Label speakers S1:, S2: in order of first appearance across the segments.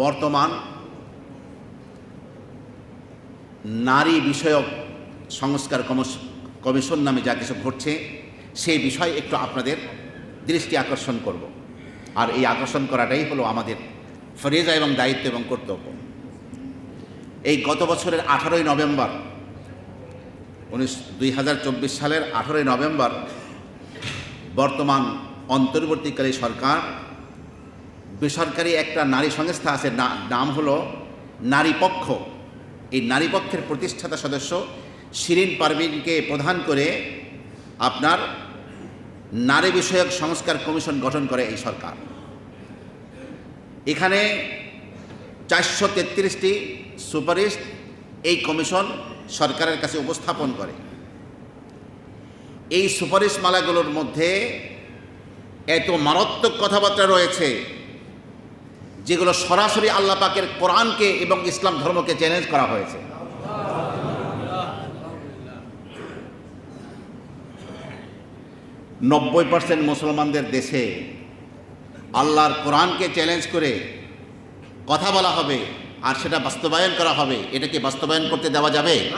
S1: বর্তমান নারী বিষয়ক সংস্কার কমিশন নামে যা কিছু ঘটছে, সেই বিষয়ে একটু আপনাদের দৃষ্টি আকর্ষণ করব। আর এই আকর্ষণ করাটাই হলো আমাদের ফরেজা এবং দায়িত্ব এবং কর্তব্য। এই গত বছরের আঠারোই নভেম্বর, উনিশ, দুই সালের আঠারোই নভেম্বর বর্তমান অন্তর্বর্তীকালী সরকার বেসরকারি একটা নারী সংস্থা আছে নাম হলো নারী পক্ষ এই নারী পক্ষের প্রতিষ্ঠাতা সদস্য শিরিন পারভিনকে প্রধান করে আপনার নারী বিষয়ক সংস্কার কমিশন গঠন করে এই সরকার। এখানে চারশো তেত্রিশটি সুপারিশ এই কমিশন সরকারের কাছে উপস্থাপন করে। এই সুপারিশমালাগুলোর মধ্যে এত মারাত্মক কথাবার্তা রয়েছে। যেগুলো সরাসরি আল্লাহ পাকের কোরআনকে এবং ইসলাম ধর্মকে চ্যালেঞ্জ করা হয়েছে। নব্বই পার্সেন্ট মুসলমানদের দেশে আল্লাহর কোরআনকে চ্যালেঞ্জ করে কথা বলা হবে আর সেটা বাস্তবায়ন করা হবে এটাকে বাস্তবায়ন করতে দেওয়া যাবে?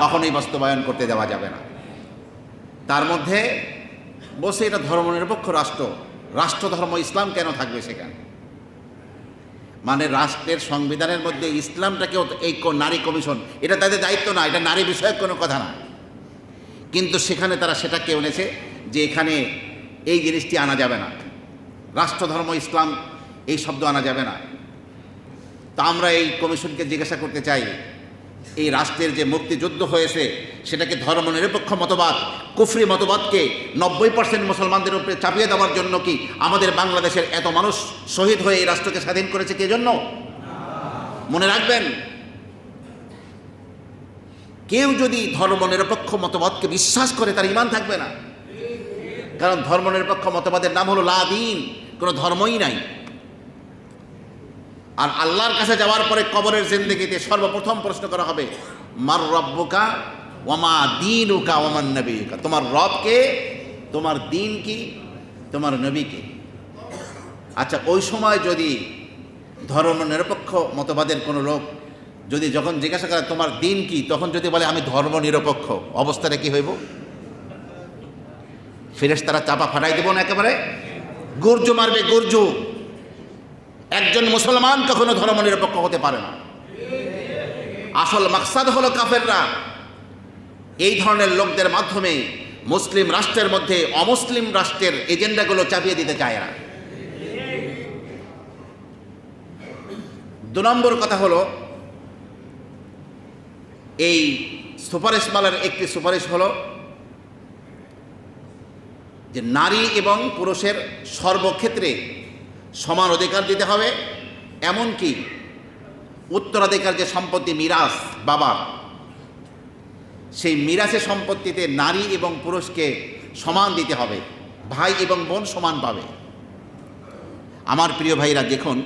S1: কখনোই বাস্তবায়ন করতে দেওয়া যাবে না। তার মধ্যে বসে এটা ধর্মনিরপেক্ষ রাষ্ট্র রাষ্ট্র ধর্ম ইসলাম কেন থাকবে সেখানে? মানে রাষ্ট্রের সংবিধানের মধ্যে ইসলামটাকেও এই নারী কমিশন, এটা তাদের দায়িত্ব না, এটা নারী বিষয়ক কোনো কথা না। কিন্তু সেখানে তারা সেটাকে এনেছে যে এখানে এই জিনিসটি আনা যাবে না। রাষ্ট্রধর্ম, ইসলাম, এই শব্দ আনা যাবে না। তা আমরা এই কমিশনকে জিজ্ঞাসা করতে চাই এই রাষ্ট্রের যে মুক্তিযুদ্ধ হয়েছে, সেটাকে ধর্মনিরপেক্ষ মতবাদ, কুফরি মতবাদকে নব্বই পার্সেন্ট মুসলমানদের উপরে চাপিয়ে দেওয়ার জন্য কি আমাদের বাংলাদেশের এত মানুষ শহীদ হয়ে এই রাষ্ট্রকে স্বাধীন করেছে কে জন্য? মনে রাখবেন, কেউ যদি ধর্মনিরপেক্ষ মতবাদকে বিশ্বাস করে, তার ইমান থাকবে না। কারণ ধর্মনিরপেক্ষ মতবাদের নাম হলো লাদিন কোনো ধর্মই নাই। আর আল্লাহর কাছে যাওয়ার পরে কবরের জিন্দগিতে সর্বপ্রথম প্রশ্ন করা হবে, মার রব্বকা ওমা দিন উকা ওমান নবীকা? তোমার রবকে তোমার দিন কি? তোমার নবীকে আচ্ছা ওই সময় যদি ধর্ম নিরপেক্ষ মতবাদের কোনো লোক যদি যখন জিজ্ঞাসা করে, তোমার দিন কি? তখন যদি বলে, আমি ধর্ম নিরপেক্ষ। অবস্থাটা কি হইব? ফিরেস তারা চাপা ফাটাই দেব না একেবারে? গুর্জু মারবে, গুর্জু। একজন মুসলমান কখনো ধর্ম নিরপেক্ষ হতে পারে না। আসল মাকসাদ হলো কাফেররা। এই ধরনের লোকদের মাধ্যমে মুসলিম রাষ্ট্রের মধ্যে অমুসলিম রাষ্ট্রের এজেন্ডাগুলো চাপিয়ে দিতে চায় না দু নম্বর কথা হলো, এই সুপারিশ মালার একটি সুপারিশ হলো যে নারী এবং পুরুষের সর্বক্ষেত্রে সমান অধিকার দিতে হবে, এমনকি উত্তরাধিকার যে সম্পত্তি মিরাস বাবার, সেই মিরাসের সম্পত্তিতে নারী এবং পুরুষকে সমান দিতে হবে, ভাই এবং বোন সমান পাবে। আমার প্রিয় ভাইরা, দেখুন,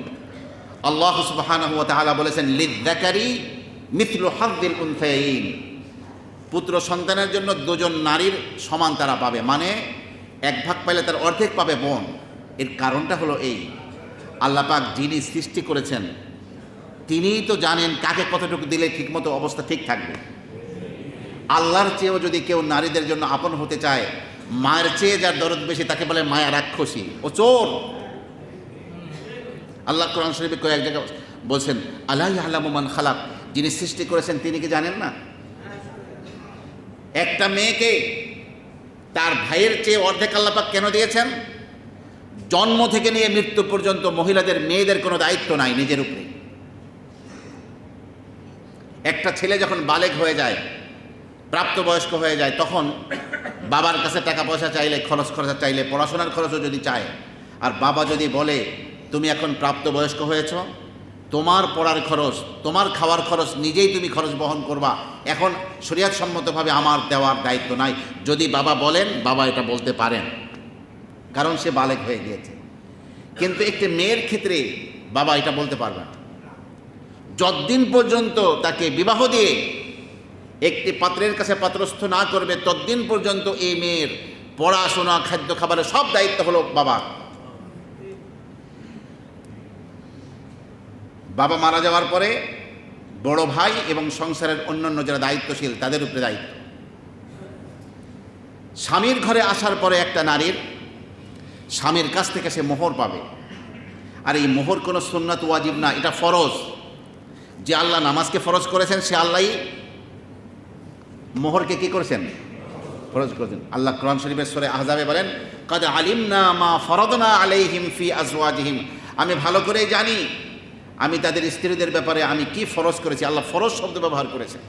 S1: আল্লাহ সুবহানাহু ওয়া তাআলা বলেছেন, লিদ্দাকারি মিথলু হাদ্দিল উনসাইন পুত্র সন্তানের জন্য দুজন নারীর সমান তারা পাবে মানে এক ভাগ পাইলে তার অর্ধেক পাবে বোন। এর কারণটা হলো এই। আল্লাহ পাক যিনি সৃষ্টি করেছেন, তিনিই তো জানেন কাকে কতটুকু দিলে ঠিকমতো অবস্থা ঠিক থাকবে। আল্লাহর চেয়েও যদি কেউ নারীদের জন্য আপন হতে চায়, মায়ের চেয়ে যার দরদ বেশি তাকে বলে মায়া রাক্ষসী। ও চোর! আল্লাহ কোরআন শরীফে কয়েক জায়গায় বলছেন আল্লাহ আল্লাহমান খালাক? যিনি সৃষ্টি করেছেন, তিনি কি জানেন না? একটা মেয়েকে তার ভাইয়ের চেয়ে অর্ধেক আল্লাপাক কেন দিয়েছেন? জন্ম থেকে নিয়ে মৃত্যু পর্যন্ত মহিলাদের, মেয়েদের কোনো দায়িত্ব নাই নিজের উপরে। একটা ছেলে যখন বালেক হয়ে যায়, প্রাপ্তবয়স্ক হয়ে যায়, তখন বাবার কাছে টাকা পয়সা চাইলে, খরচ খরচা চাইলে, পড়াশোনার খরচও যদি চায়, আর বাবা যদি বলে, তুমি এখন প্রাপ্তবয়স্ক হয়েছ, তোমার পড়ার খরচ, তোমার খাওয়ার খরচ, নিজেই তুমি খরচ বহন করবা। এখন শরিয়াত সম্মতভাবে আমার দেওয়ার দায়িত্ব নাই। যদি বাবা বলেন, বাবা এটা বলতে পারেন। কারণ সে বালেক হয়ে গিয়েছে। কিন্তু একটি মেয়ের ক্ষেত্রে বাবা এটা বলতে পারবে না। যতদিন পর্যন্ত তাকে বিবাহ দিয়ে একটি পাত্রের কাছে পাত্রস্থ না করবে, ততদিন পর্যন্ত এই মেয়ের পড়াশোনা, খাদ্য, খাবারের সব দায়িত্ব হলো বাবা। বাবা মারা যাওয়ার পরে বড় ভাই এবং সংসারের অন্যান্য যারা দায়িত্বশীল, তাদের উপরে দায়িত্ব। স্বামীর ঘরে আসার পরে একটা নারীর স্বামীর কাছ থেকে সে মোহর পাবে। আর এই মোহর কোনো সুন্নাত ওয়াজিব না, এটা ফরজ। যে আল্লাহ নামাজকে ফরজ করেছেন, সে আল্লাহই মোহরকে কি করেছেন? ফরজ করেছেন। আল্লাহ কোরআন শরীফের সরে আহজাবে বলেন, কাদ আলিম না মা ফরদনা আলাইহিম ফি আজওয়াজিহিম। আমি ভালো করেই জানি, আমি তাদের স্ত্রীদের ব্যাপারে আমি কি ফরজ করেছি। আল্লাহ ফরজ শব্দ ব্যবহার করেছেন।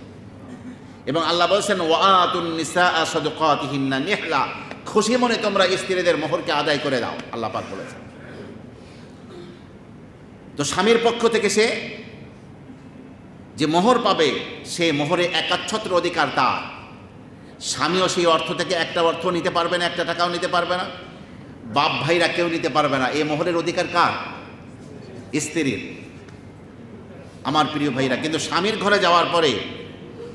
S1: এবং আল্লাহ বলছেন ওয়াতুন নিসা সদকাতিহিন্না নিহলা। খুশি মনে তোমরা স্ত্রীদের মোহরকে আদায় করে দাও, আল্লাহ পাক বলেছেন। তো স্বামীর পক্ষ থেকে সে যে মোহর পাবে, সে মোহরে একাচ্ছত্র অধিকার তার। স্বামীও সেই অর্থ থেকে একটা অর্থ নিতে পারবে না, একটা টাকাও নিতে পারবে না। বাপ ভাইরা কেউ নিতে পারবে না। এ মোহরের অধিকার কার? স্ত্রীর। আমার প্রিয় ভাইরা, কিন্তু স্বামীর ঘরে যাওয়ার পরে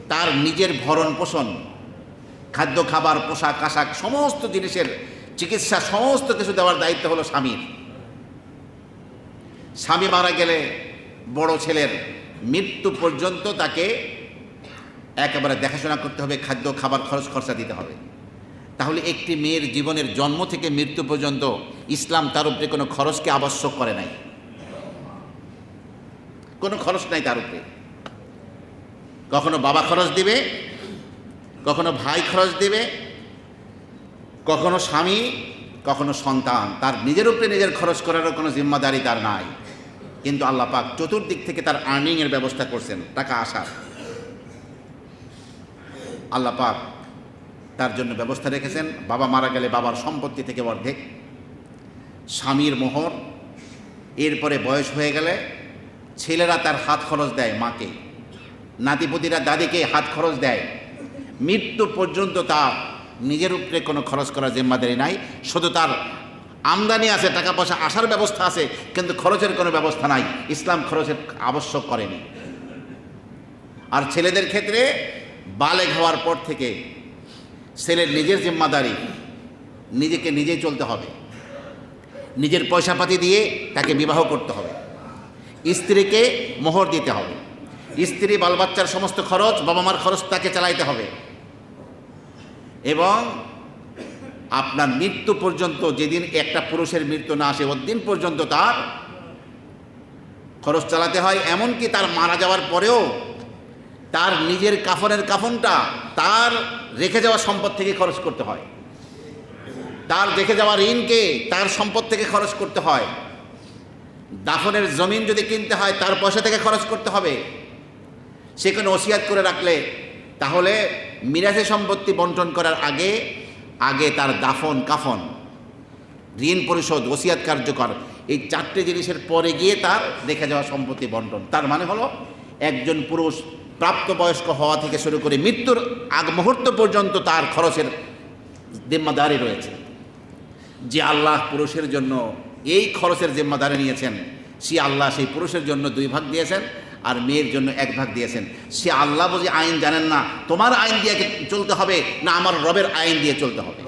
S1: তার নিজের ভরণ পোষণ খাদ্য, খাবার, পোশাক, আশাক, সমস্ত জিনিসের চিকিৎসা, সমস্ত কিছু দেওয়ার দায়িত্ব হলো স্বামীর। স্বামী মারা গেলে বড় ছেলের মৃত্যু পর্যন্ত তাকে একেবারে দেখাশোনা করতে হবে, খাদ্য, খাবার, খরচ, খরচা দিতে হবে। তাহলে একটি মেয়ের জীবনের জন্ম থেকে মৃত্যু পর্যন্ত ইসলাম তার উপরে কোনো খরচকে আবশ্যক করে নাই। কোনো খরচ নাই তার উপরে। কখনো বাবা খরচ দিবে কখনো ভাই খরচ দেবে, কখনো স্বামী, কখনো সন্তান। তার নিজের উপরে নিজের খরচ করারও কোনো জিম্মাদারি তার নাই। কিন্তু আল্লাহ পাক চতুর্দিক থেকে তার আর্নিংয়ের ব্যবস্থা করছেন, টাকা আসার। আল্লাহ পাক তার জন্য ব্যবস্থা রেখেছেন, বাবা মারা গেলে বাবার সম্পত্তি থেকে অর্ধেক। স্বামীর মোহর, এরপরে বয়স হয়ে গেলে ছেলেরা তার হাত খরচ দেয়, মাকে। নাতিপতিরা দাদিকে হাত খরচ দেয়। মৃত্যু পর্যন্ত তার নিজের উপরে কোনো খরচ করার জিম্মাদারি নাই। শুধু তার আমদানি আছে, টাকা পয়সা আসার ব্যবস্থা আছে, কিন্তু খরচের কোনো ব্যবস্থা নাই। ইসলাম খরচের আবশ্যক করেনি। আর ছেলেদের ক্ষেত্রে বালেগ হওয়ার পর থেকে ছেলের নিজের জিম্মাদারি নিজেকে নিজেই চলতে হবে। নিজের পয়সাপাতি দিয়ে তাকে বিবাহ করতে হবে। স্ত্রীকে মোহর দিতে হবে। স্ত্রী বাল বাচ্চার সমস্ত খরচ বাবা মার খরচ তাকে চালাইতে হবে। এবং আপনার মৃত্যু পর্যন্ত, যেদিন একটা পুরুষের মৃত্যু না আসে দিন পর্যন্ত তার খরচ চালাতে হয়। এমনকি তার মারা যাওয়ার পরেও তার নিজের কাফনের কাফনটা তার রেখে যাওয়া সম্পদ থেকে খরচ করতে হয়। তার রেখে যাওয়া ঋণকে তার সম্পদ থেকে খরচ করতে হয়। দাফনের জমিন যদি কিনতে হয়, তার পয়সা থেকে খরচ করতে হবে। সে কোনো ওসিয়াত করে রাখলে তাহলে মিরাজে সম্পত্তি বন্টন করার আগে আগে তার দাফন, কাফন, ঋণ পরিশোধ, ওসিয়াত কার্যকর, এই চারটে জিনিসের পরে গিয়ে তার রেখে যাওয়া সম্পত্তি বন্টন। তার মানে হলো, একজন পুরুষ প্রাপ্তবয়স্ক হওয়া থেকে শুরু করে মৃত্যুর আগ মুহূর্ত পর্যন্ত তার খরচের জিম্মাদারি রয়েছে। যে আল্লাহ পুরুষের জন্য এই খরচের জিম্মাদারি নিয়েছেন, সে আল্লাহ সেই পুরুষের জন্য দুই ভাগ দিয়েছেন আর মেয়ের জন্য এক ভাগ দিয়েছেন। সে আল্লাহ বুঝি আইন জানেন না, তোমার আইন দিয়ে চলতে হবে না আমার রবের আইন দিয়ে চলতে হবে?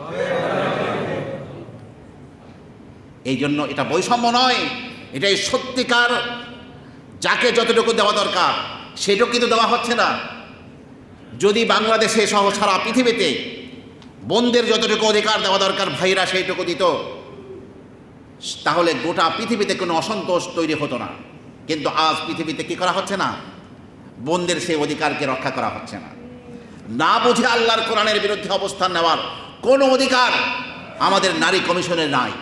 S1: এই জন্য এটা বৈষম্য নয়, এটাই সত্যিকার। যাকে যতটুকু দেওয়া দরকার, সেটুকু কিন্তু দেওয়া হচ্ছে না। যদি বাংলাদেশে সহ সারা পৃথিবীতে বোনদের যতটুকু অধিকার দেওয়া দরকার ভাইরা সেইটুকু দিত, তাহলে গোটা পৃথিবীতে কোনো অসন্তোষ তৈরি হতো না। কিন্তু আজ পৃথিবীতে কি করা হচ্ছে না? বোনদের সেই অধিকারকে রক্ষা করা হচ্ছে না। না বুঝে আল্লাহর কোরআনের বিরুদ্ধে অবস্থান নেওয়ার কোনো অধিকার আমাদের নারী কমিশনের নাই।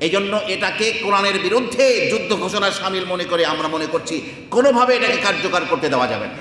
S1: এই জন্য এটাকে কোরআনের বিরুদ্ধে যুদ্ধ ঘোষণার সামিল মনে করে আমরা মনে করছি, কোনোভাবে এটাকে কার্যকর করতে দেওয়া যাবে না।